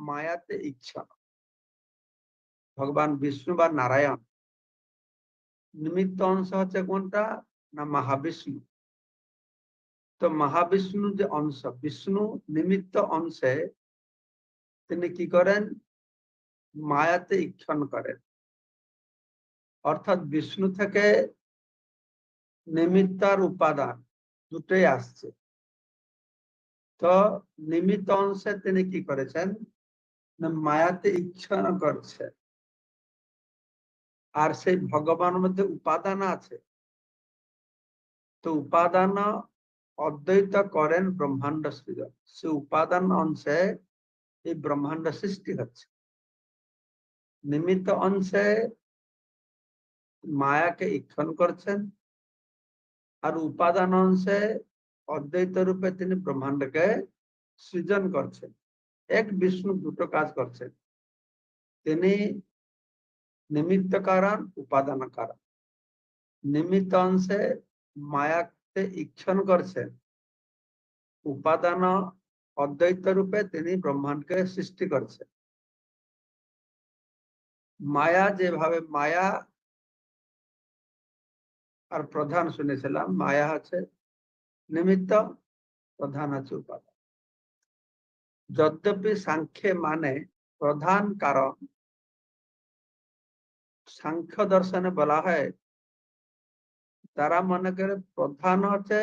মায়াতে ইচ্ছা। ভগবান বিষ্ণু বা নারায়ণ। নিমিত্ত অংশ হচ্ছে কোনটা? না মহাবিষ্ণু। তো মহাবিষ্ণু যে অংশ, বিষ্ণু নিমিত্ত অংশে তিনি কি করেন? মায়াতে ইক্ষণ করেন। অর্থাৎ বিষ্ণু থেকে নিমিত্তার উপাদান দুটোই আসছে। তো নিমিত্ত অংশে তিনি কি করেছেন? মায়াতে ইচ্ছন করছে। আর সেই ভগবানের মধ্যে উপাদান আছে। তো উপাদান অদ্বৈত করেন ব্রহ্মাণ্ড সৃজন সে উপাদান অংশে এই ব্রহ্মাণ্ড সৃষ্টি হচ্ছে। নিমিত্ত অংশে মায়াকে ইক্ষণ করছেন। আর উপাদান অংশে অদ্বৈত রূপে তিনি ব্রহ্মাণ্ডকে সৃজন করছেন। এক বিষ্ণু দুটো কাজ করছেন। তিনি নিমিত্ত কারণ উপাদান কারণ নিমিত্ত অংশে মায়াকে ইক্ষণ করছেন। উপাদান অদ্বৈত রূপে তিনি ব্রহ্মাণ্ডকে সৃষ্টি করছেন। মায়া যেভাবে মায়া আর প্রধান শুনেছিলাম, মায়া আছে নিমিত্ত, প্রধান আছে উপাদান। যদ্যপি সাংখ্যে মানে প্রধান কারণ। সাংখ্য দর্শনে বলা হয়, তারা মনে করে প্রধান হচ্ছে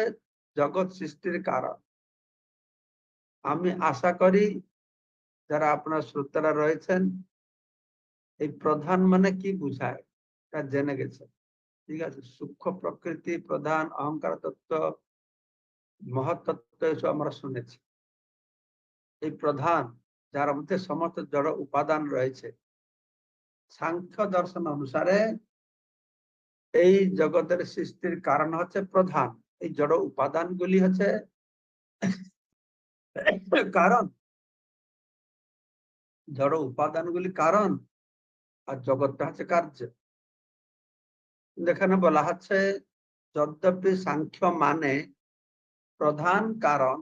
জগৎ সৃষ্টির কারণ। আমি আশা করি যারা আপনার শ্রোতারা রয়েছেন, এই প্রধান মানে কি বুঝায় তা জেনে গেছে ঠিক আছে, সূক্ষ্ম প্রকৃতি, প্রধান অহংকার তত্ত্ব মহত্তত্ত্ব এসব আমরা শুনেছি। এই প্রধান, যার মধ্যে সমস্ত জড় উপাদান রয়েছে। সাংখ্য দর্শন অনুসারে এই জগতের সৃষ্টির কারণ হচ্ছে প্রধান। এই জড় উপাদানগুলি হচ্ছে কারণ। জড় উপাদানগুলি কারণ আর জগৎটা হচ্ছে কার্য। এখানে বলা হচ্ছে, যদ্যপি সাংখ্য মানে প্রধান কারণ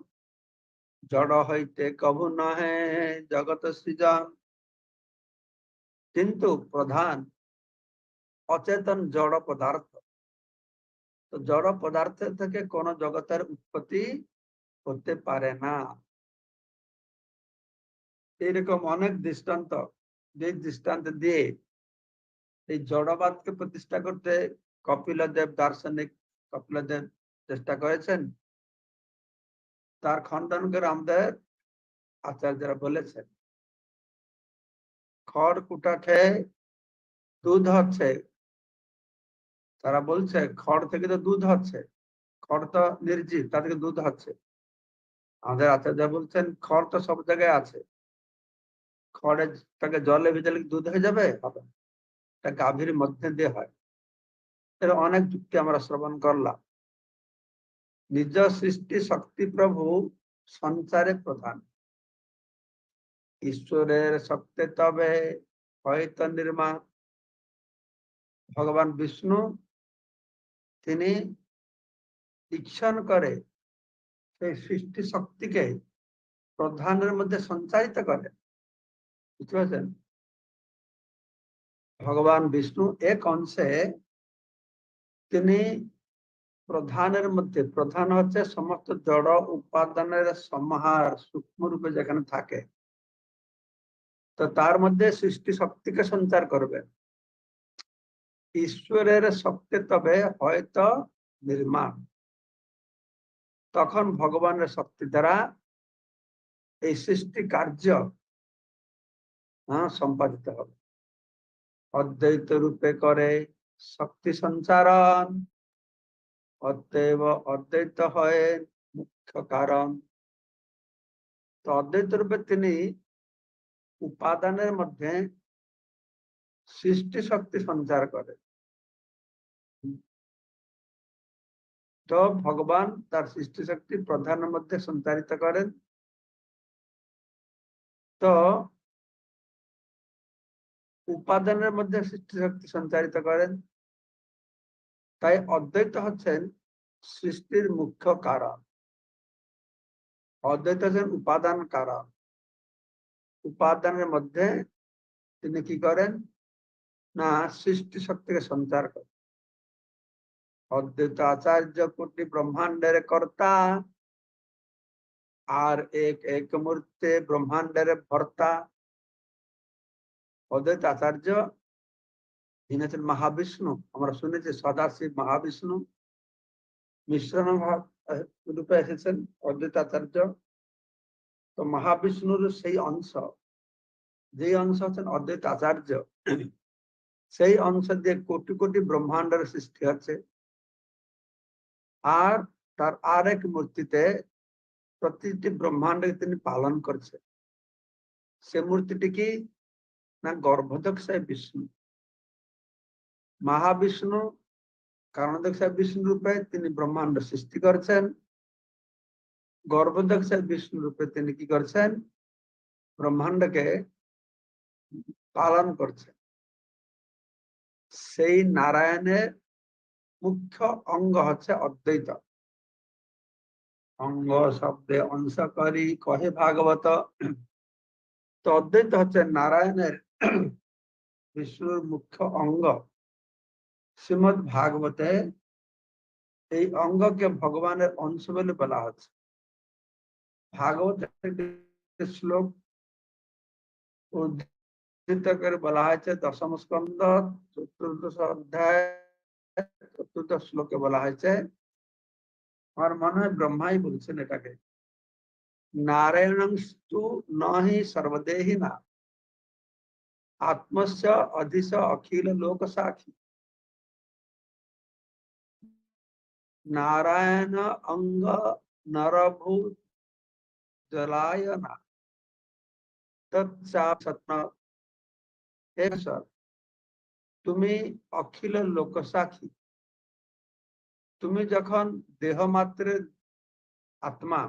জড় হইতে কভু নহে জগত সৃজন। কিন্তু প্রধান অচেতন জড় পদার্থ। তো জড় পদার্থ থেকে কোন জগতের উৎপত্তি হতে পারে না। এইরকম অনেক দৃষ্টান্ত যে দৃষ্টান্ত দিয়ে এই জড়বাদকে প্রতিষ্ঠা করতে কপিলদেব দার্শনিক কপিলদেব চেষ্টা করেছেন। তার খণ্ডন করে আমাদের আচার্যরা বলেছেন। খড় কুটা খেয়ে দুধ হচ্ছে। তারা বলছে, খড় থেকে তো দুধ হচ্ছে। খড় তো নির্জীব তা থেকে দুধ হচ্ছে। আমাদের আচার্য বলছেন, খড় তো সব জায়গায় আছে। খড়ে তাকে জলে ভেজালে দুধ হয়ে যাবে? হবে তা গাভীর মধ্যে দিয়ে হয়। এর অনেক যুক্তি আমরা শ্রবণ করলাম। নিজ সৃষ্টি শক্তি প্রভু সঞ্চারে প্রধান। ঈশ্বরের শক্তি তবে হয়তো নির্মাণ। ভগবান বিষ্ণু, তিনি ইচ্ছন করে সেই সৃষ্টি শক্তিকে প্রধানের মধ্যে সঞ্চারিত করে বুঝতে পারছেন? ভগবান বিষ্ণু এক অংশে তিনি প্রধানের মধ্যে, প্রধান হচ্ছে সমস্ত জড় উপাদানের সমাহার সূক্ষ্ম রূপে যেখানে থাকে। তো তার মধ্যে সৃষ্টি শক্তিকে সঞ্চার করবে। ঈশ্বরের শক্তি তবে হয়তো নির্মাণ। তখন ভগবানের শক্তি দ্বারা এই সৃষ্টি কার্য সম্পাদিত হবে। অদ্বৈত রূপে করে শক্তি সঞ্চারণ অতএব অদ্বৈত হয় মুখ্য কারণ তো অদ্বৈত রূপে তিনি উপাদানের মধ্যে সৃষ্টি শক্তি সঞ্চার করে তো ভগবান তার সৃষ্টি শক্তি প্রধানের মধ্যে সঞ্চারিত করেন। তো উপাদানের মধ্যে সৃষ্টি শক্তি সঞ্চারিত করেন। তাই অদ্বৈত হচ্ছেন সৃষ্টির মুখ্য কারণ অদ্বৈত হচ্ছেন উপাদান কারণ উপাদানের মধ্যে তিনি কি করেন? না, সৃষ্টি শক্তিকে সঞ্চার করেন। অদ্বৈত আচার্য কোটি ব্রহ্মাণ্ডের কর্তা আর এক এক মূর্তে ব্রহ্মাণ্ডের ভর্তা। অদ্বৈত আচার্য তিনি হচ্ছেন মহাবিষ্ণু, আমরা শুনেছি সদাশিব মহাবিষ্ণু মিশ্রণ রূপে এসেছেন অদ্বৈত আচার্য তো মহাবিষ্ণুর সেই অংশ যে অংশ হচ্ছেন অদ্বৈত আচার্য সেই অংশ দিয়ে কোটি কোটি ব্রহ্মাণ্ডের সৃষ্টি হচ্ছে। আর তার আর এক মূর্তিতে প্রতিটি ব্রহ্মাণ্ডকে তিনি পালন করছে সে মূর্তিটি কি? না গর্ভদক্ষায় বিষ্ণু। মহাবিষ্ণু কারণদক্ষায় বিষ্ণু রূপে তিনি ব্রহ্মাণ্ড সৃষ্টি করছেন। গর্ভদক্ষায় বিষ্ণু রূপে তিনি কি করছেন? ব্রহ্মাণ্ডকে পালন করছেন। সেই নারায়ণের মুখ্য অঙ্গ হচ্ছে অদ্বৈত। অঙ্গ শব্দে অংশ করি, কহে ভাগবত। তো অদ্বৈত হচ্ছে নারায়ণের বিষ্ণুর মুখ্য অঙ্গ। শ্রীমদ ভাগবতে এই অঙ্গকে ভগবানের অংশ বলে বলা হচ্ছে ভাগবত শ্লোক উদ্ধৃত করে বলা হয়েছে দশম স্কন্ধ চতুর্দশ অধ্যায় চতুর্থ শ্লোকে বলা হয়েছে আমার মনে হয় ব্রহ্মাই বলছেন এটাকে নারায়ণস্তু নহি সর্বদেহি না আত্মস্য অধিশ অখিল লোক সাক্ষী নারায়ণ অঙ্গ নরভূত তৎসাত্ন তুমি অখিল লোক সাক্ষী তুমি যখন দেহ মাত্রের আত্মা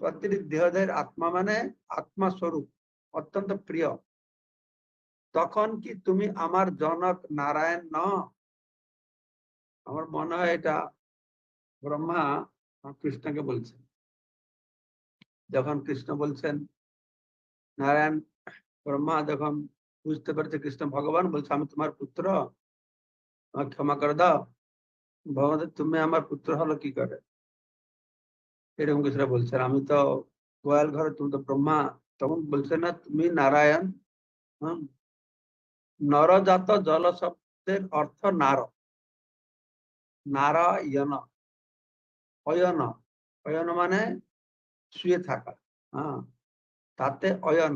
প্রতিটি দেহদের আত্মা মানে আত্মা স্বরূপ অত্যন্ত প্রিয় তখন কি তুমি আমার জনক নারায়ণ ন আমার মনে হয় এটা ব্রহ্মা কৃষ্ণকে বলছেন। যখন কৃষ্ণ বলছেন, নারায়ণ, ব্রহ্মা যখন বুঝতে পারছে কৃষ্ণ ভগবান, বলছে, আমি তোমার পুত্র ক্ষমা করে দাও। ভগবান, তুমি আমার পুত্র হলো কি করে? এরকম কিছুটা বলছেন। আমি তো গোয়াল ঘরে, তুমি তো ব্রহ্মা, তখন বলছে না, তুমি নারায়ণ, হম, নরজাত জল শব্দের অর্থ নার নারায়ণ অয়ন। অয়ন মানে শুয়ে থাকা। হ্যাঁ তাতে অয়ন।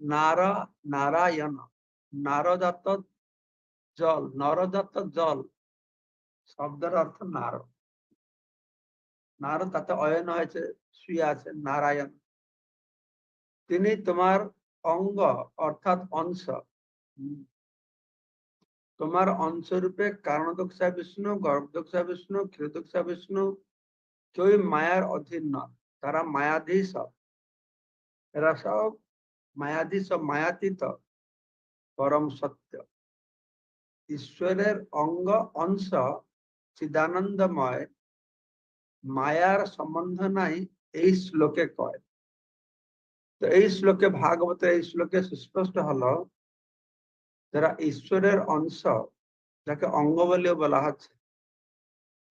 নার, নারায়ণ। নারজাত জল। নরজাত জল। শব্দের অর্থ নার। নার, তাতে অয়ন হয়েছে, শুয়ে আছে নারায়ণ। তিনি তোমার অঙ্গ, অর্থাৎ অংশ। তোমার অংশরূপে কারণদক্ষা বিষ্ণু, গর্ভদক্ষা বিষ্ণু, ক্ষীরদক্ষা বিষ্ণু, কেউই মায়ার অধীন নয় তারা মায়াধীশ এরা সব মায়াধীশ মায়াতীত, পরম সত্য। ঈশ্বরের অঙ্গ অংশ চিদানন্দময়। মায়ার সম্বন্ধ নাই এই শ্লোকে কয়। তো এই শ্লোকে ভাগবতের এই শ্লোকে সুস্পষ্ট হলো যারা ঈশ্বরের অংশ, যাকে অঙ্গ বলেও বলা হচ্ছে,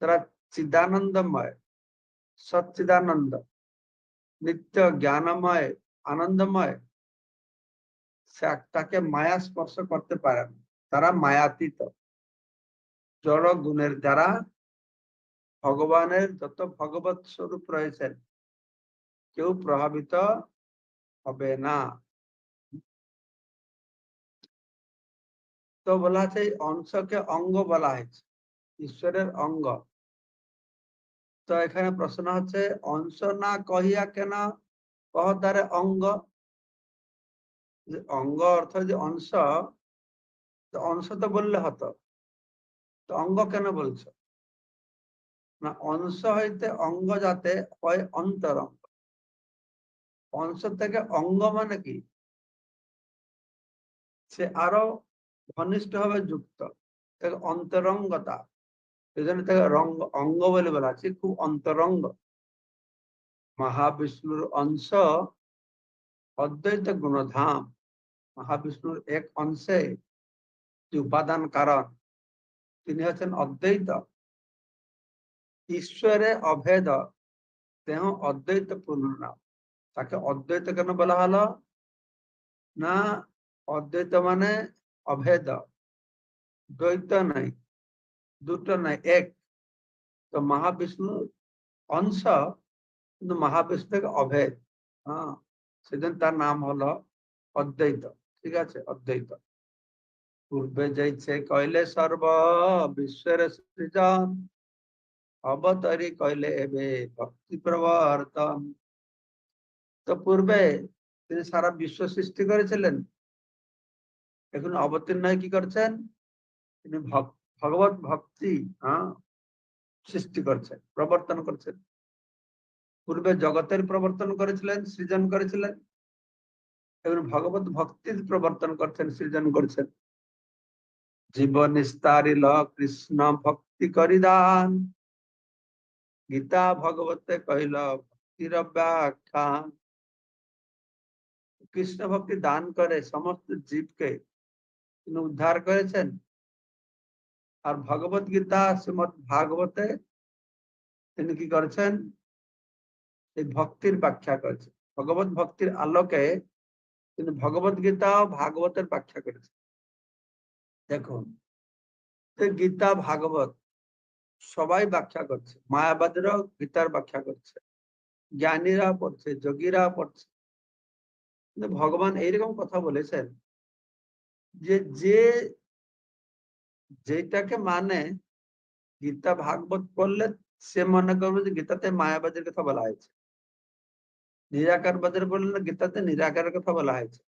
তারা চিদানন্দময়, সচ্চিদানন্দ, নিত্য জ্ঞানময়, আনন্দময়। তাকে মায়া স্পর্শ করতে পারেন তারা মায়াতীত। জড় গুণের দ্বারা ভগবানের যত ভগবত স্বরূপ রয়েছেন, কেউ প্রভাবিত হবে না। তো বলা আছে অংশকে অঙ্গ বলা হয়েছে, ঈশ্বরের অঙ্গ। তো এখানে প্রশ্ন হচ্ছে, অংশ না কহিয়া কেন কহতারে অঙ্গ? অঙ্গ অর্থ যে অংশ অংশ তো বললে হতো, তো অঙ্গ কেন বলছো? না, অংশ হইতে অঙ্গ যাতে হয় অন্তরঙ্গ। অংশ থেকে অঙ্গ মানে কি? সে আরও ঘনিষ্ঠ ভাবে যুক্ত। অন্তরঙ্গতা। এই জন্য তাকে রঙ্গ, অঙ্গ বলে বলা আছে খুব অন্তরঙ্গ। মহাবিষ্ণুর অংশ অদ্বৈত গুণধাম। মহাবিষ্ণুর এক অংশে যে উপাদান কারণ, তিনি হচ্ছেন অদ্বৈত। ঈশ্বরে অভেদ, তেহ অদ্বৈত পূর্ণ নাম। তাকে অদ্বৈত কেন বলা হলো? না, অদ্বৈত মানে অভেদ। দ্বৈত নাই, দুটো নাই, এক। তো মহাবিষ্ণু অংশ, কিন্তু মহাবিষ্ণু অভেদ। হ্যাঁ সেজন্য তার নাম হলো অদ্বৈত। ঠিক আছে, অদ্বৈত। পূর্বে যাইছে কইলে সর্ব, বিশ্বের সৃজন। অবতরী কইলে এবে ভক্তি প্রবর্তন। তো পূর্বে তিনি সারা বিশ্ব সৃষ্টি করেছিলেন। এখন অবতীর্ণ হয়ে কি করছেন? তিনি ভগবত ভক্তি হ্যাঁ সৃষ্টি করছেন, প্রবর্তন করছেন। পূর্বে জগতের প্রবর্তন করেছিলেন, সৃজন করেছিলেন। এবং ভগবত ভক্তির প্রবর্তন করছেন, সৃজন করছেন। জীবন নিস্তারিল কৃষ্ণ ভক্তি করিদান গীতা ভগবতে কহিল, ভক্তির ব্যাখ্যান কৃষ্ণ ভক্তি দান করে সমস্ত জীবকে তিনি উদ্ধার করেছেন। আর ভগবত গীতা, শ্রীমদ ভাগবতে তিনি কি করেছেন? এই ভক্তির ব্যাখ্যা করেছেন। ভগবত ভক্তির আলোকে তিনি ভগবত গীতা ও ভাগবতের ব্যাখ্যা করেছেন। দেখুন গীতা, ভাগবত সবাই ব্যাখ্যা করছে। মায়াবাদীরাও গীতার ব্যাখ্যা করছে। জ্ঞানীরা পড়ছে যোগীরা পড়ছে। ভগবান এইরকম কথা বলেছেন যে যে যেটাকে মানে গীতা ভাগবত পড়লে সে মনে করবে যে গীতাতে মায়াবাদের কথা বলা হয়েছে। নিরাকার বাদের বললে গীতাতে নিরাকারের কথা বলা হয়েছে।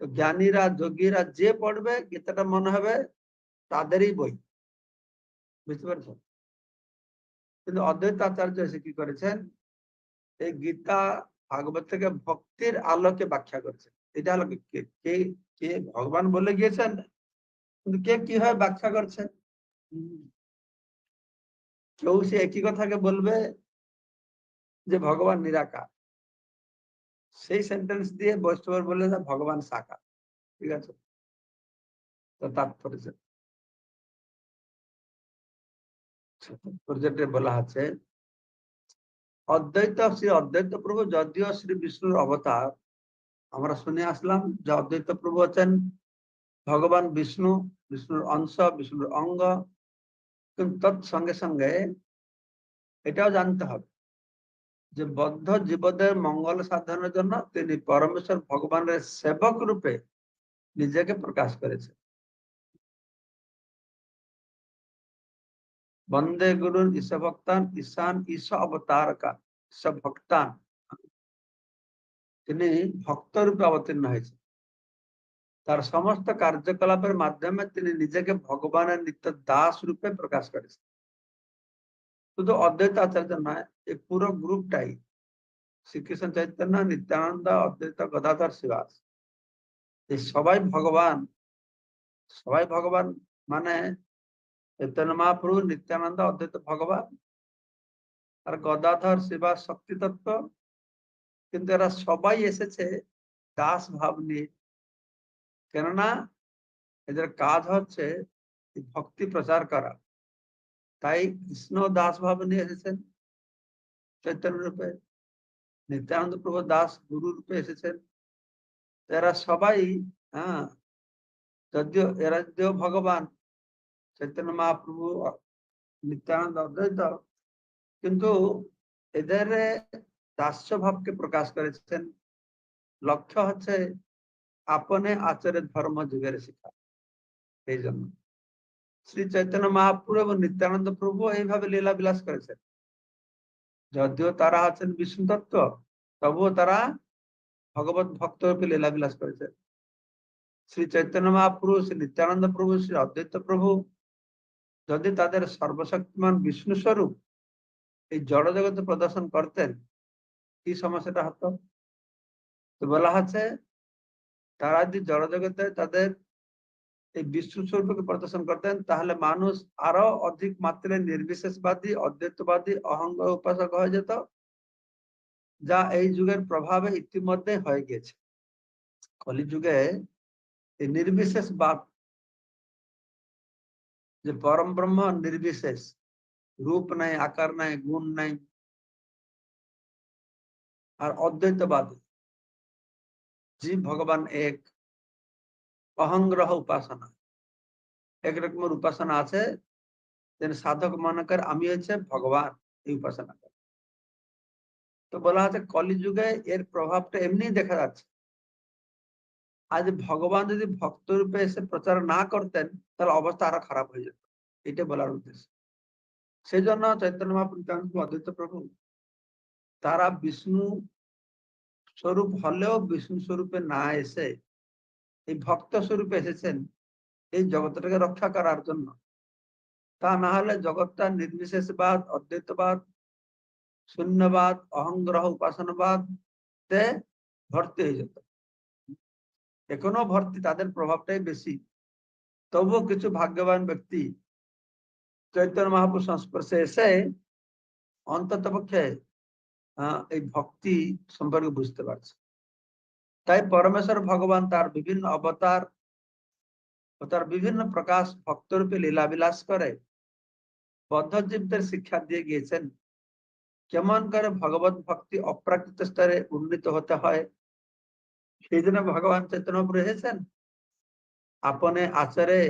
তো জ্ঞানীরা, যোগীরা যে পড়বে গীতাটা মনে হবে তাদেরই বই। বুঝতে পারছেন কিন্তু অদ্বৈত আচার্য এসে কি করেছেন? এই গীতা ভাগবত থেকে ভক্তির আলোকে ব্যাখ্যা করেছেন। এটা হলো কে কে ভগবান বলে গিয়েছেন? কিন্তু কে কীভাবে ব্যাখ্যা করছেন? কেউ সে একই কথাকে বলবে যে ভগবান নিরাকার। সেই সেন্টেন্স দিয়ে বৈষ্ণব বললে ভগবান সাকার। ঠিক আছে? তো তাৎপর্য তাৎপর্যটা বলা আছে। অদ্বৈত শ্রী, অদ্বৈত প্রভু যদিও শ্রী বিষ্ণুর অবতার আমরা শুনে আসলাম যে অদ্বৈত প্রভু হচ্ছেন ভগবান বিষ্ণু, বিষ্ণুর অংশ, বিষ্ণুর অঙ্গ। কিন্তু তৎসঙ্গে সঙ্গে এটাও জানতে হবে যে বদ্ধ জীবদের মঙ্গল সাধনের জন্য তিনি পরমেশ্বর ভগবানের সেবক রূপে নিজেকে প্রকাশ করেছে বন্দে গুরুর ঈশা ভক্তান, ঈশান, ঈশ অবতার কা ঈশা ভক্তান। তিনি ভক্ত রূপে অবতীর্ণ হয়েছে তার সমস্ত কার্যকলাপের মাধ্যমে তিনি নিজেকে ভগবানের নিত্য দাস রূপে প্রকাশ করেছেন। শুধু অদ্বৈত আচার্য নয় এই পুরো গ্রুপটাই শ্রীকৃষ্ণ চৈতন্য, নিত্যানন্দ, অদ্বৈত, গদাধর, শিবাস। এই সবাই ভগবান। সবাই ভগবান মানে চৈতন্য মহাপ্রভু, নিত্যানন্দ, অদ্বৈত ভগবান। আর গদাধর, শিবাস শক্তি তত্ত্ব কিন্তু এরা সবাই এসেছে দাস ভাব নিয়ে। কেননা এদের কাজ হচ্ছে ভক্তি প্রচার করা। তাই কৃষ্ণ দাস ভাবে নিয়ে এসেছেন। চৈতন্য রূপে, নিত্যানন্দ প্রভু দাস গুরু রূপে এসেছেন। এরা সবাই হ্যাঁ যদিও এরা যদিও ভগবান, চৈতন্য মহাপ্রভু, নিত্যানন্দ অদ্বৈত, কিন্তু এদের দাস্য ভাবকে প্রকাশ করেছেন। লক্ষ্য হচ্ছে আপনে আচরের ধর্ম যুগের শিক্ষা। এই জন্য শ্রী চৈতন্য মহাপ্রভু এবং নিত্যানন্দ প্রভু এইভাবে লীলা বিলাস করেছেন। যদিও তারা আছেন বিষ্ণু তত্ত্ব, তবুও তারা ভগবত ভক্ত রূপে লীলা বিলাস করেছেন। শ্রী চৈতন্য মহাপ্রভু, শ্রী নিত্যানন্দ প্রভু, শ্রী অদ্বৈত প্রভু, যদি তাদের সর্বশক্তিমান বিষ্ণু স্বরূপ এই জড় জগতে প্রদর্শন করতেন কি সমস্যাটা হতো? তো বলা হচ্ছে, তারা যদি জড় জগতে তাদের এই বিশ্ব স্বরূপকে প্রদর্শন করতেন, তাহলে মানুষ আরও অধিক মাত্রায় নির্বিশেষবাদী, অদ্বৈতবাদী, অহংকার উপাসক হয়ে যেত, যা এই যুগের প্রভাবে ইতিমধ্যে হয়ে গেছে কলিযুগে এই নির্বিশেষ বাদ যে পরম ব্রহ্ম নির্বিশেষ, রূপ নাই, আকার নাই, গুণ নাই আর অদ্বৈতবাদ। জীব ভগবান এক অহংগ্রহ উপাসনা। এক রকমের উপাসনা আছে সাধক মনে করে আমি হচ্ছে ভগবান এই উপাসনা করে। তো বলা হচ্ছে কলিযুগে এর প্রভাবটা এমনি দেখা যাচ্ছে। আজ ভগবান যদি ভক্ত রূপে এসে প্রচার না করতেন, তাহলে অবস্থা আরও খারাপ হয়ে যেত। এটা বলার উদ্দেশ্য। সেই জন্য চৈতন্য মহাপ্রভু অদ্বৈত প্রভু তারা বিষ্ণু স্বরূপ হলেও বিষ্ণু স্বরূপে না এসে এই ভক্ত স্বরূপে এসেছেন এই জগৎটাকে রক্ষা করার জন্য। তা না হলে জগৎটা নির্বিশেষবাদ, অদ্বৈতবাদ, শূন্যবাদ, অহংগ্রহ উপাসনবাদ তে ভর্তি হয়ে যেত। এখনও ভর্তি, তাদের প্রভাবটাই বেশি। তবুও কিছু ভাগ্যবান ব্যক্তি চৈতন্য মহাপুর সংস্পর্শে এসে অন্তত পক্ষে এই ভক্তি সম্পর্কে বুঝতে পারছে। তাই পরমেশ্বর ভগবান তার বিভিন্ন অবতার তার বিভিন্ন প্রকাশ ভক্তরূপে লীলাবিলাস করে বদ্ধজীবদের শিক্ষা দিয়ে গিয়েছেন। কেমন করে ভগবত ভক্তি অপ্রাকৃত স্তরে উন্নীত হতে হয়, সেই জন্য ভগবান চৈতন্য এসেছেন। আপনে আচারে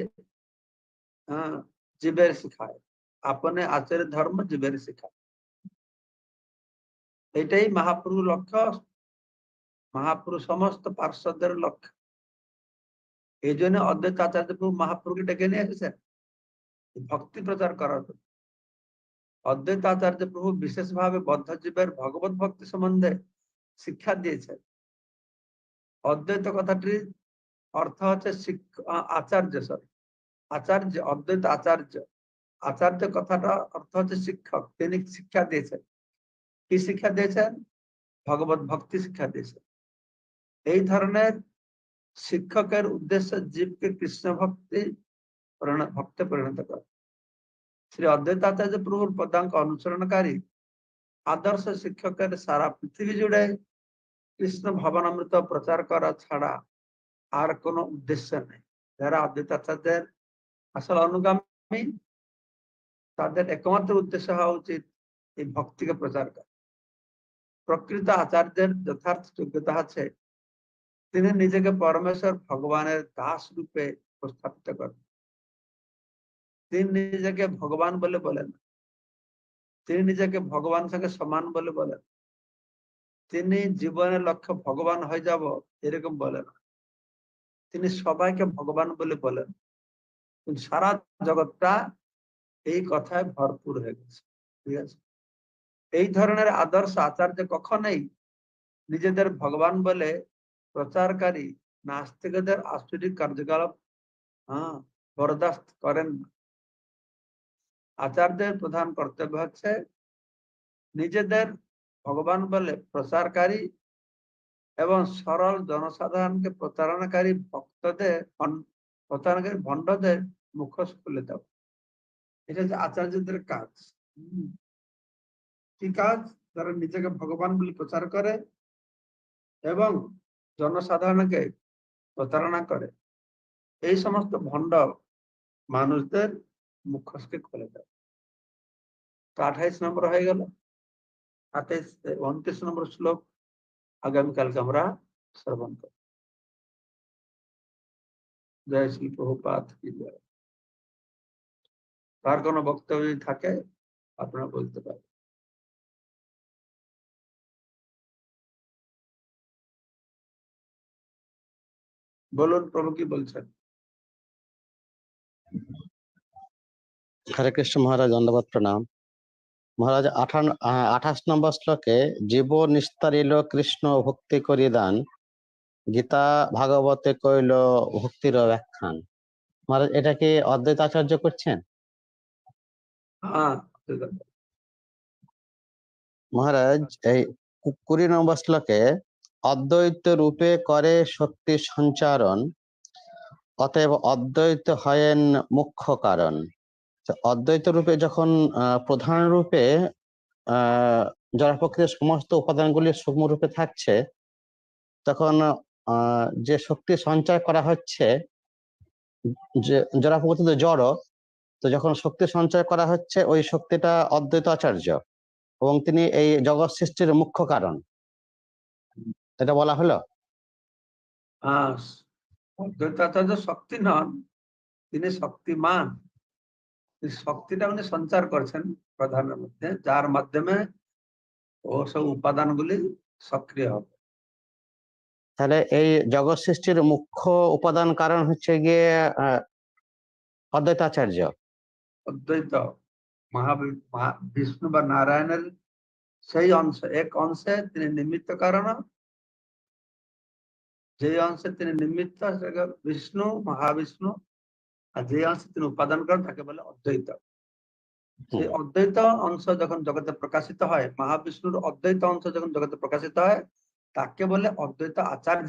জীবের শিখায়, আপনে আচারে ধর্ম জীবের শিখায়। এটাই মহাপ্রভু লক্ষ্য। মহাপ্রভু সমস্ত পার্শ্বদের লক্ষ্য। এই জন্য অদ্বৈত আচার্য প্রভু মহাপ্রভুকে ডেকে নিয়ে এসেছেন। ভক্তি প্রচার করার জন্য। অদ্বৈত আচার্য প্রভু বিশেষভাবে বদ্ধজীবের ভগবত ভক্তি সম্বন্ধে শিক্ষা দিয়েছেন। অদ্বৈত কথাটির অর্থ হচ্ছে আচার্য সরি আচার্য, অদ্বৈত আচার্য। আচার্য কথাটা অর্থ হচ্ছে শিক্ষক। তিনি শিক্ষা দিয়েছেন। কি শিক্ষা দিয়েছেন? ভগবত ভক্তি শিক্ষা দিয়েছেন। এই ধরনের শিক্ষকের উদ্দেশ্য জীবকে কৃষ্ণ ভক্তি ভক্তে পরিণত করে। শ্রী অদ্বৈতাচার্য প্রভুর পদাঙ্ক অনুসরণকারী আদর্শ শিক্ষকের সারা পৃথিবী জুড়ে কৃষ্ণ ভবনামৃত প্রচার করা ছাড়া আর কোনো উদ্দেশ্য নেই। যারা অদ্বৈতাচার্যের আসল অনুগামী, তাদের একমাত্র উদ্দেশ্য হওয়া উচিত এই ভক্তিকে প্রচার করা। প্রকৃত আচার্যের যথার্থ যোগ্যতা আছে। তিনি নিজেকে পরমেশ্বর ভগবানের দাস রূপে উপস্থাপিত করেন। তিনি নিজেকে ভগবান বলে বলেন। তিনি নিজেকে ভগবান সঙ্গে সমান বলে বলেন। তিনি জীবনের লক্ষ্য ভগবান হয়ে যাব এরকম বলে না তিনি সবাইকে ভগবান বলে বলেন। সারা জগৎটা এই কথায় ভরপুর হয়ে গেছে। ঠিক আছে? এই ধরনের আদর্শ আচার্য কখনোই নিজেদের ভগবান বলে প্রচারকারী, নাস্তিকদের আশ্চর্য কার্যকলাপ হ্যাঁ বরদাস্ত করেন আচার্যের প্রধান কর্তব্য হচ্ছে নিজেদের ভগবান বলে প্রচারকারী এবং সরল জনসাধারণকে প্রতারণাকারী ভক্তদের প্রতারণাকারী ভণ্ডদের মুখোশ খুলে দেওয়া। এটা হচ্ছে আচার্যদের কাজ। কাজ তারা নিজেকে ভগবান বলে প্রচার করে এবং জনসাধারণকে প্রতারণা করে এই সমস্ত ভণ্ড মানুষদের মুখোশকে খুলে দেয় তো আঠাইশ নম্বর হয়ে গেল আঠাইশ উনত্রিশ নম্বর শ্লোক আগামীকালকে আমরা শ্রবণ করব জয় শ্রী প্রভুপাত কি জয় তার কোনো বক্তব্য যদি থাকে আপনারা বলতে পারেন বলুন প্রভু কি বলছেন? হরে কৃষ্ণ মহারাজ দণ্ডবাদ প্রণাম। মহারাজ আঠান আঠাশ নম্বর শ্লোকে জীব নিস্তারিল কৃষ্ণ ভক্তি করি দান গীতা ভাগবতে কইল ভক্তির ব্যাখ্যান। মহারাজ এটা কি অদ্বৈত আচার্য করছেন? হ্যাঁ, মহারাজ এই কুড়ি নম্বর শ্লোকে অদ্বৈত রূপে করে শক্তি সঞ্চারণ, অতএব অদ্বৈত হয়েন মুখ্য কারণ। অদ্বৈত রূপে যখন প্রধান রূপে জড় সমস্ত উপাদানগুলি সূক্ষ্ম রূপে থাকছে, তখন যে শক্তি সঞ্চয় করা হচ্ছে, যে জড় প্রকৃতি তো জড়, তো যখন শক্তি সঞ্চয় করা হচ্ছে, ওই শক্তিটা অদ্বৈত আচার্য এবং তিনি এই জগৎ সৃষ্টির মুখ্য কারণ। এটা বলা হলো? অদ্বৈতাচার্য শক্তি নন তিনি শক্তিমান। শক্তিটা উনি সঞ্চার করছেন প্রধানের মধ্যে যার মাধ্যমে ও সব উপাদানগুলি সক্রিয় হবে। তাহলে এই জগৎ সৃষ্টির মুখ্য উপাদান কারণ হচ্ছে গিয়ে অদ্বৈতাচার্য। অদ্বৈত মহাবি- মহা- বিষ্ণু বা নারায়ণের সেই অংশ এক অংশে তিনি নিমিত্ত কারণ যে অংশে তিনি নিমিত্ত সেটাকে বিষ্ণু মহাবিষ্ণু আর যে অংশে তিনি উপাদান করেন তাকে বলে অদ্বৈত সেই অদ্বৈত অংশ যখন জগতে প্রকাশিত হয় মহাবিষ্ণুর অদ্বৈত অংশ যখন জগতে প্রকাশিত হয় তাকে বলে অদ্বৈত আচার্য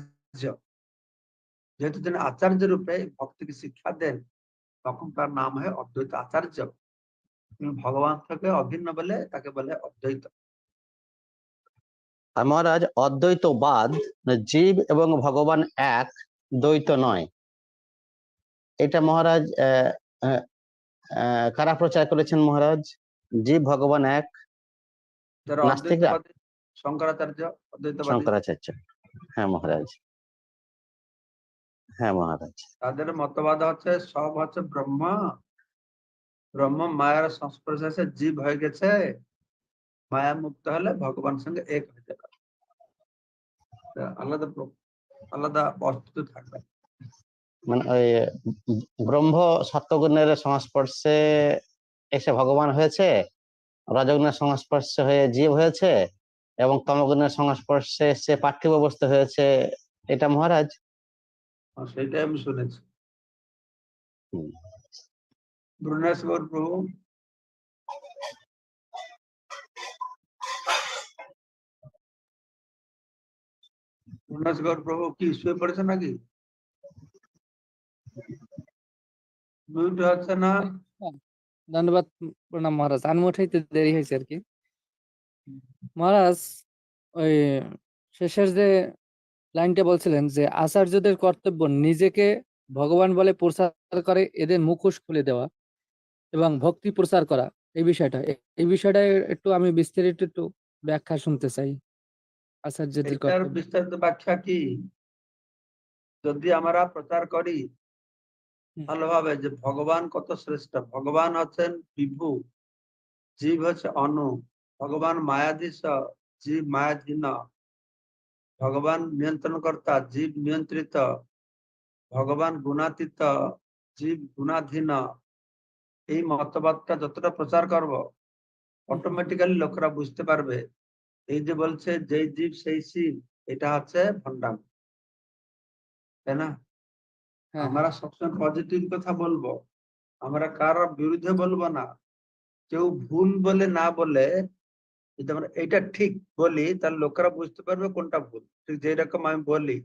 যেহেতু তিনি আচার্য রূপে ভক্তিকে শিক্ষা দেন তখন তার নাম হয় অদ্বৈত আচার্য ভগবান থেকে অভিন্ন বলে তাকে বলে অদ্বৈত আর মহারাজ অদ্বৈতবাদ জীব এবং ভগবান এক দ্বৈত নয়। এটা মহারাজ কারা প্রচার করেছেন মহারাজ? জীব ভগবান এক নাস্তিকরা? শঙ্করাচার্য শঙ্করাচার্য। হ্যাঁ মহারাজ। হ্যাঁ মহারাজ। তাদের মতবাদ হচ্ছে সব হচ্ছে ব্রহ্ম। ব্রহ্ম মায়ের সংস্পর্শে জীব হয়ে গেছে। মায়া মুক্ত হলে ভগবান সঙ্গে এক হয়ে যাবে। আলাদা আলাদা অস্তিত্ব থাকবে। মানে ওই ব্রহ্ম সত্যগুণের সংস্পর্শে এসে ভগবান হয়েছে রজগুণের সংস্পর্শে হয়ে জীব হয়েছে এবং তমগুণের সংস্পর্শে এসে পার্থিব বস্তু হয়েছে এটা মহারাজ? সেটাই আমি শুনেছি। প্রভু গৌর প্রভু কি শুয়ে পড়েছে নাকি? মিউট না? ধন্যবাদ প্রণাম মহারাজ। আমি উঠাইতে দেরি হয়েছে আর কি। মহারাজ, ওই শেষের যে লাইনটা বলছিলেন যে আচার্যদের কর্তব্য নিজেকে ভগবান বলে প্রচার করে, এদের মুখোশ খুলে দেওয়া এবং ভক্তি প্রচার করা, এই বিষয়টা। এই বিষয়টা একটু আমি বিস্তারিত একটু ব্যাখ্যা শুনতে চাই। আচার্যদের এটার কর্তব্য বিস্তারিত ব্যাখ্যা কি? যদি আমরা প্রচার করি। ভালোভাবে যে ভগবান কত শ্রেষ্ঠ ভগবান হচ্ছেন বিভু জীব হচ্ছে অনু ভগবান মায়াধীশ জীব মায়াধীন ভগবান নিয়ন্ত্রণ কর্তা জীব নিয়ন্ত্রিত ভগবান গুণাতীত জীব গুণাধীন। এই মতবাদটা যতটা প্রচার করব অটোমেটিক্যালি লোকরা বুঝতে পারবে। এই যে বলছে যেই জীব সেই শিব এটা হচ্ছে ভণ্ডাম। তাই না? হ্যাঁ। আমরা সবসময় পজিটিভ কথা বলব। আমরা কার বিরুদ্ধে বলব না। কেউ ভুল বলে না বলে যদি আমরা এটা ঠিক বলি তাহলে লোকেরা বুঝতে পারবে কোনটা ভুল। ঠিক যেই রকম আমি বলি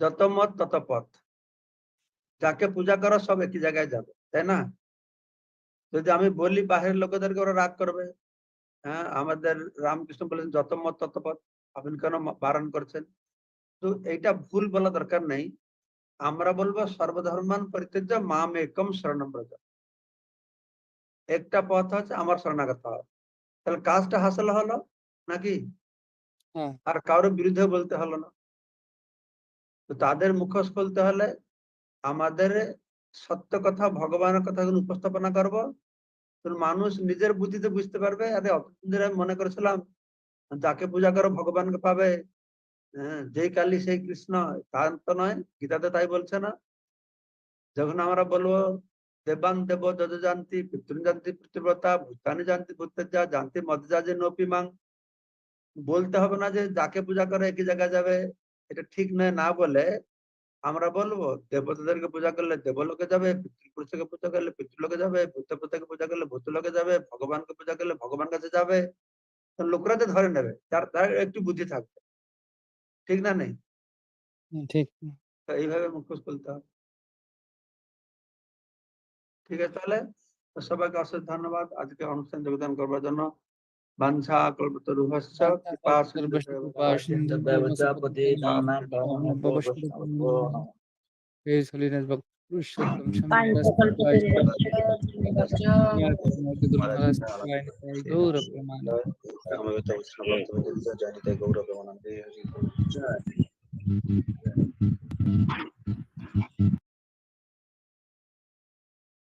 যত মত তত পথ। যাকে পূজা করো সব একই জায়গায় যাবে তাই না? যদি আমি বলি বাহিরের লোকেদেরকে ওরা রাগ করবে। হ্যাঁ আমাদের রামকৃষ্ণ বলেন যত মত তত পথ আপনি কেন বারণ করছেন? তো এইটা ভুল বলা দরকার নেই। আমরা বলব সর্বধর্মান পরিত্যাজ্য মাম একম শরণম ব্রজ। একটা পথ হচ্ছে আমার শরণাগত হওয়া। তাহলে কাজটা হাসল হলো নাকি? হ্যাঁ। আর কারোর বিরুদ্ধে বলতে হলো না। তো তাদের মুখোশ খুলতে হলে আমাদের সত্য কথা ভগবানের কথাগুলো উপস্থাপনা করব মানুষ নিজের বুদ্ধিতে বুঝতে পারবে? আরে অতদিন আমি মনে করেছিলাম, যাকে পূজা করো ভগবানকে পাবে। হ্যাঁ যেই কালী সেই কৃষ্ণ তা তো নয়, গীতাতে তাই বলছে না। যখন আমরা বলব, দেবান দেব যজ জানতি পিতৃ জানতি পিতৃব্রতা, ভূতানি জানতি ভূতেজা জানতি মদজা যে নপি মাং বলতে হবে না যে যাকে পূজা করে একই জায়গায় যাবে। এটা ঠিক নয়, না বলে আমরা বলব দেবতাদেরকে পূজা করলে দেবলোকে যাবে পিতৃপুরুষকে পূজা করলে পিতৃলোকে যাবে ভূতপ্রেতকে পূজা করলে ভূতলোকে যাবে ভগবানকে পূজা করলে ভগবান কাছে যাবে। লোকরা তো ধরে নেবে তার তার একটু বুদ্ধি থাকবে। ঠিক না নেই? ঠিক। এইভাবে মুখোশ খুলতে হবে। ঠিক আছে তাহলে? সবাইকে অশেষ ধন্যবাদ। আজকে অনুষ্ঠান যোগদান করবার জন্য। वंशाकल्पतरुहश्च कृपासिन्धुपासिन्धुपते नानां परमं भवश्वो वेर सलिनस भक्त पुरुषोत्तम गौर प्रमाण गौर प्रमाण